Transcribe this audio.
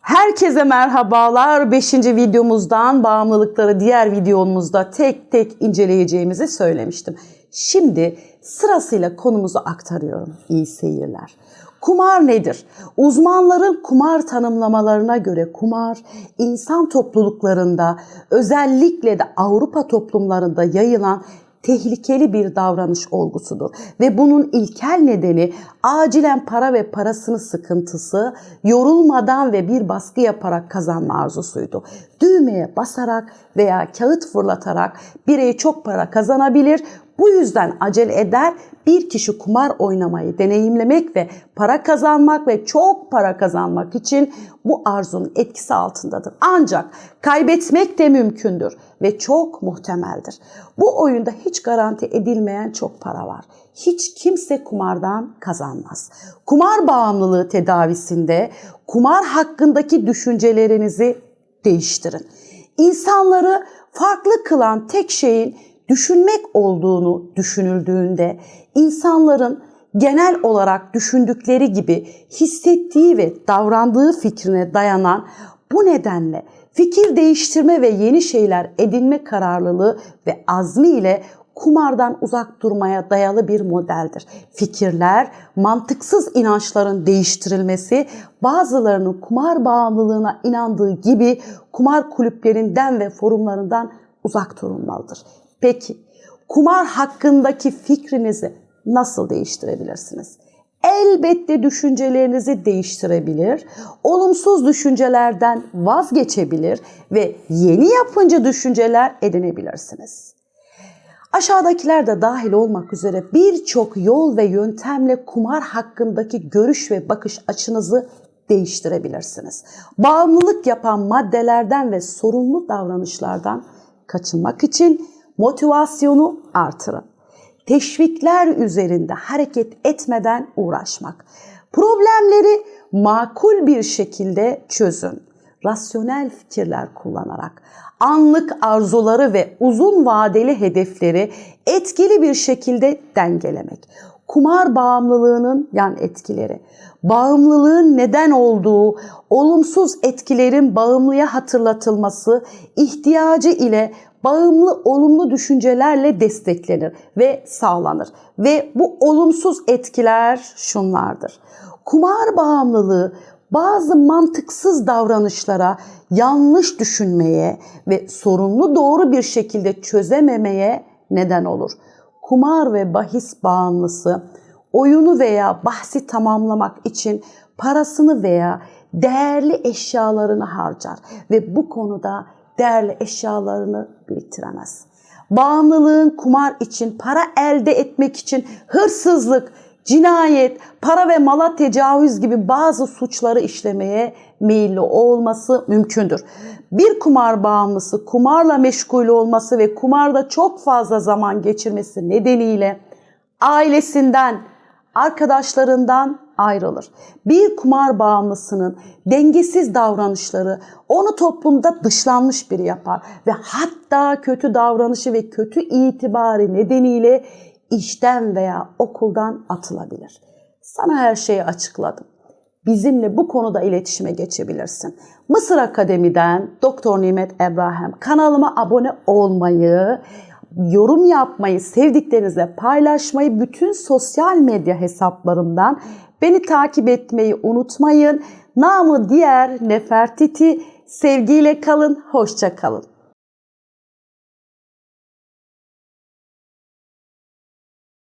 Herkese merhabalar. 5. videomuzdan bağımlılıkları diğer videomuzda tek tek inceleyeceğimizi söylemiştim. Şimdi sırasıyla konumuzu aktarıyorum. İyi seyirler. Kumar nedir? Uzmanların kumar tanımlamalarına göre kumar insan topluluklarında özellikle de Avrupa toplumlarında yayılan tehlikeli bir davranış olgusudur. Ve bunun ilkel nedeni acilen para ve parasını sıkıntısı, yorulmadan ve bir baskı yaparak kazanma arzusuydu. Düğmeye basarak veya kağıt fırlatarak birey çok para kazanabilir. Bu yüzden acele eder bir kişi kumar oynamayı deneyimlemek ve para kazanmak ve çok para kazanmak için bu arzunun etkisi altındadır. Ancak kaybetmek de mümkündür ve çok muhtemeldir. Bu oyunda hiç garanti edilmeyen çok para var. Hiç kimse kumardan kazanmaz. Kumar bağımlılığı tedavisinde kumar hakkındaki düşüncelerinizi değiştirin. İnsanları farklı kılan tek şeyin düşünmek olduğunu düşünüldüğünde insanların genel olarak düşündükleri gibi hissettiği ve davrandığı fikrine dayanan bu nedenle fikir değiştirme ve yeni şeyler edinme kararlılığı ve azmi ile kumardan uzak durmaya dayalı bir modeldir. Fikirler, mantıksız inançların değiştirilmesi, bazılarının kumar bağımlılığına inandığı gibi kumar kulüplerinden ve forumlarından uzak durulmalıdır. Peki kumar hakkındaki fikrinizi nasıl değiştirebilirsiniz? Elbette düşüncelerinizi değiştirebilir, olumsuz düşüncelerden vazgeçebilir ve yeni yapıncı düşünceler edinebilirsiniz. Aşağıdakiler de dahil olmak üzere birçok yol ve yöntemle kumar hakkındaki görüş ve bakış açınızı değiştirebilirsiniz. Bağımlılık yapan maddelerden ve sorumlu davranışlardan kaçınmak için motivasyonu artırın. Teşvikler üzerinde hareket etmeden uğraşmak. Problemleri makul bir şekilde çözün. Rasyonel fikirler kullanarak anlık arzuları ve uzun vadeli hedefleri etkili bir şekilde dengelemek. Kumar bağımlılığının yan etkileri, bağımlılığın neden olduğu olumsuz etkilerin bağımlıya hatırlatılması ihtiyacı ile bağımlı olumlu düşüncelerle desteklenir ve sağlanır. Ve bu olumsuz etkiler şunlardır. Kumar bağımlılığı bazı mantıksız davranışlara, yanlış düşünmeye ve sorunlu doğru bir şekilde çözememeye neden olur. Kumar ve bahis bağımlısı oyunu veya bahsi tamamlamak için parasını veya değerli eşyalarını harcar ve bu konuda değerli eşyalarını biriktiremez. Bağımlılığın kumar için, para elde etmek için hırsızlık, cinayet, para ve mala tecavüz gibi bazı suçları işlemeye meyilli olması mümkündür. Bir kumar bağımlısı kumarla meşgul olması ve kumarda çok fazla zaman geçirmesi nedeniyle ailesinden, arkadaşlarından ayrılır. Bir kumar bağımlısının dengesiz davranışları onu toplumda dışlanmış biri yapar ve hatta kötü davranışı ve kötü itibarı nedeniyle işten veya okuldan atılabilir. Sana her şeyi açıkladım. Bizimle bu konuda iletişime geçebilirsin. Mısır Akademi'den Doktor Nimet Ebrahim kanalıma abone olmayı, yorum yapmayı, sevdiklerinize paylaşmayı bütün sosyal medya hesaplarımdan beni takip etmeyi unutmayın. Namı diğer Nefertiti sevgiyle kalın, hoşça kalın.